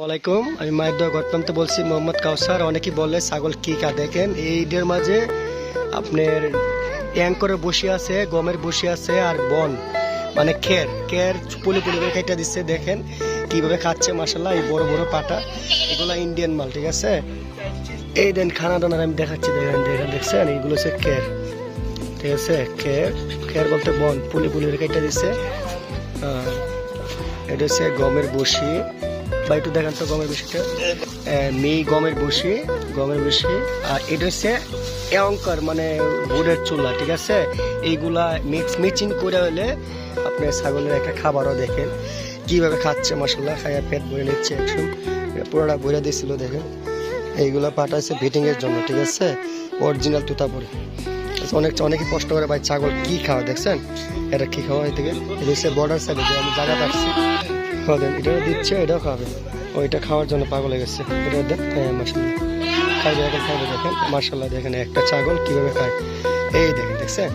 ওয়ালাইকুম আমি মায়ের দোয়া গটপামতে বলছি, মোহাম্মদ কাউসার, অনেকেই বলে ছাগল কি কা দেখেন। এই ঈদের মাঝে আপনার অ্যাং করে বসে আছে, গমের বসে আছে আর বন মানে খের। খের পুলি পুলি করে কেটে দিচ্ছে, দেখেন কীভাবে খাচ্ছে মাসাল্লাহ এই বড় বড় পাটা। এগুলো ইন্ডিয়ান মাল, ঠিক আছে? এই দেন খানা দানার আমি দেখাচ্ছি, দেখেন দেখেন, দেখছেন? এইগুলো হচ্ছে খের, ঠিক আছে? খের খের বলতে বন, পুলি পুলি করে কেটে দিচ্ছে। এটা হচ্ছে গমের বসি। বা একটু দেখান তো গমের বসিটা মি গমের বসি গমের বসি, আর এটা হচ্ছে অঙ্কর মানে উডের চুলা, ঠিক আছে? এইগুলা মিক্স মিচিং করে হলে আপনি ছাগলের একটা খাবারও দেখেন। কীভাবে খাচ্ছে মশলা খাইয়া পেট ভরে নিচ্ছে একদম পুরোটা ভরে দিয়েছিল দেখেন। এইগুলা পাঠাচ্ছে ফিটিং এর জন্য, ঠিক আছে? অরিজিনাল তুতা পরে অনেক, অনেকে কষ্ট করে ভাই ছাগল কি খাওয়া, দেখছেন? এটা কি খাওয়া থেকে বর্ডার সাইডে আমি জায়গা পাচ্ছি খাওয়াবেন এটাও দিচ্ছে, এটাও খাওয়াবে ওইটা খাওয়ার জন্য পাগল হয়ে গেছে। এটা দেখ হ্যাঁ মাসাল্লাহ খাইবে এখন দেখেন মার্শাল্লাহ দেখেন, একটা ছাগল কীভাবে খায়। এই দেখেন, দেখছেন?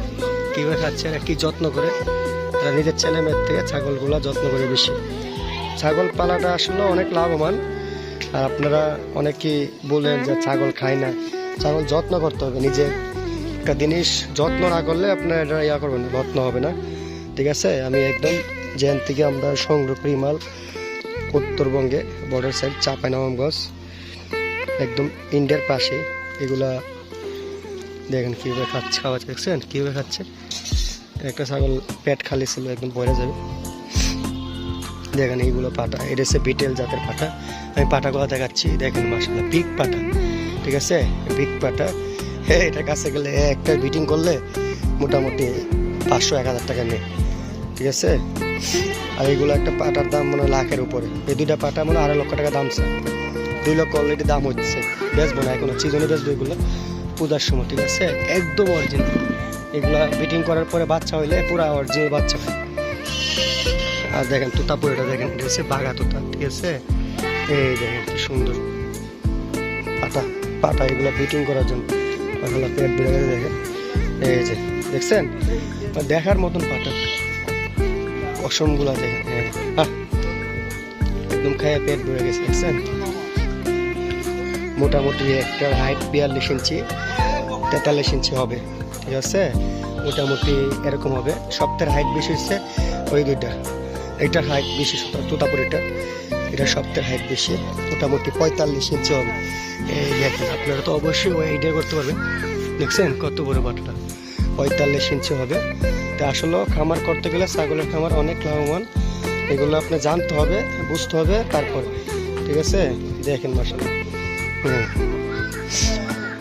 কীভাবে খাচ্ছে, এরা কি যত্ন করে? এরা নিজের ছেলে মেয়ের থেকে ছাগলগুলো যত্ন করে বেশি। ছাগল পালাটা আসলে অনেক লাভবান। আর আপনারা অনেকেই বলেন যে ছাগল খায় না। ছাগল যত্ন করতে হবে, নিজে একটা জিনিস যত্ন না করলে আপনার এটা ইয়া করবেন, যত্ন হবে না। ঠিক আছে? আমি একদম জেন থেকে আমরা সংগ্রহ করি মাল, উত্তরবঙ্গে বর্ডার সাইড চাঁপাইনবাবগঞ্জ, একদম ইন্ডিয়ার পাশে। এগুলা দেখেন কীভাবে খাচ্ছে খাওয়া দেখছেন? কীভাবে খাচ্ছে? একটা ছাগল পেট খালি ছিল, একদম পড়ে যাবে। দেখেন এইগুলো পাটা এটা হচ্ছে বিটেল জাতের পাটা। আমি পাটাগুলো দেখাচ্ছি, দেখেন মাসাল্লাহ বিগ পাটা, ঠিক আছে? বিগ পাটা। হ্যাঁ এটা কাছে গেলে একটা বিটিং করলে মোটামুটি পাঁচশো, এক হাজার টাকা নেই, ঠিক আছে? আর এইগুলো একটা পাটার দাম মনে লাখের উপরে। এই দুইটা পাটা মনে আড়াই লক্ষ টাকা দাম স্যার। দুই লক্ষ অলরেডি দাম হচ্ছে। বেচবো না এখনও সিজনে বেচবো এগুলো পূজার সময়, ঠিক আছে? একদম অরিজিনাল এগুলা বিটিং করার পরে বাচ্চা হইলে পুরো অরিজিনাল বাচ্চা হয়। আর দেখেন তোতা পুরোটা দেখেন, এটা হচ্ছে বাঘা তোতা, ঠিক আছে? এই দেখেন কি সুন্দর। পাটা পাটা এগুলো ফিটিং করার জন্য। পাখালা পেট বেড়ে দেখেন। এই যে, দেখছেন? দেখার মতন পাটা। অসমগুলা দেখেন হ্যাঁ। একদম খায় পেট ভরে গেছে, দেখছেন? মোটামুটি একটা হাইট বিয়াল্লিশ ইঞ্চি, তেতাল্লিশ ইঞ্চি হবে, ঠিক আছে? মোটামুটি এরকম হবে। সপ্তাহের হাইট বেশি হচ্ছে ওই দুইটা এটার হাইট বেশি তোতাপুর এটা এটা সপ্তাহের হাইট বেশি, মোটামুটি পঁয়তাল্লিশ ইঞ্চি হবে। এই আপনারা তো অবশ্যই আইডিয়া করতে পারবেন। দেখছেন কত বড় বাটাটা? পঁয়তাল্লিশ ইঞ্চি হবে। তা আসলে খামার করতে গেলে ছাগলের খামার অনেক লাভবান। এগুলো আপনি জানতে হবে, বুঝতে হবে, তারপর। ঠিক আছে? দেখেন মাসাল হুম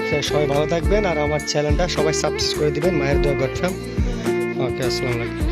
তো সবাই ভালো থাকবেন, আর আমার চ্যানেলটা সবাই সাবস্ক্রাইব করে দেবেন, মায়ের দোয়া গঠরাম ওকে, আসসালামু আলাইকুম।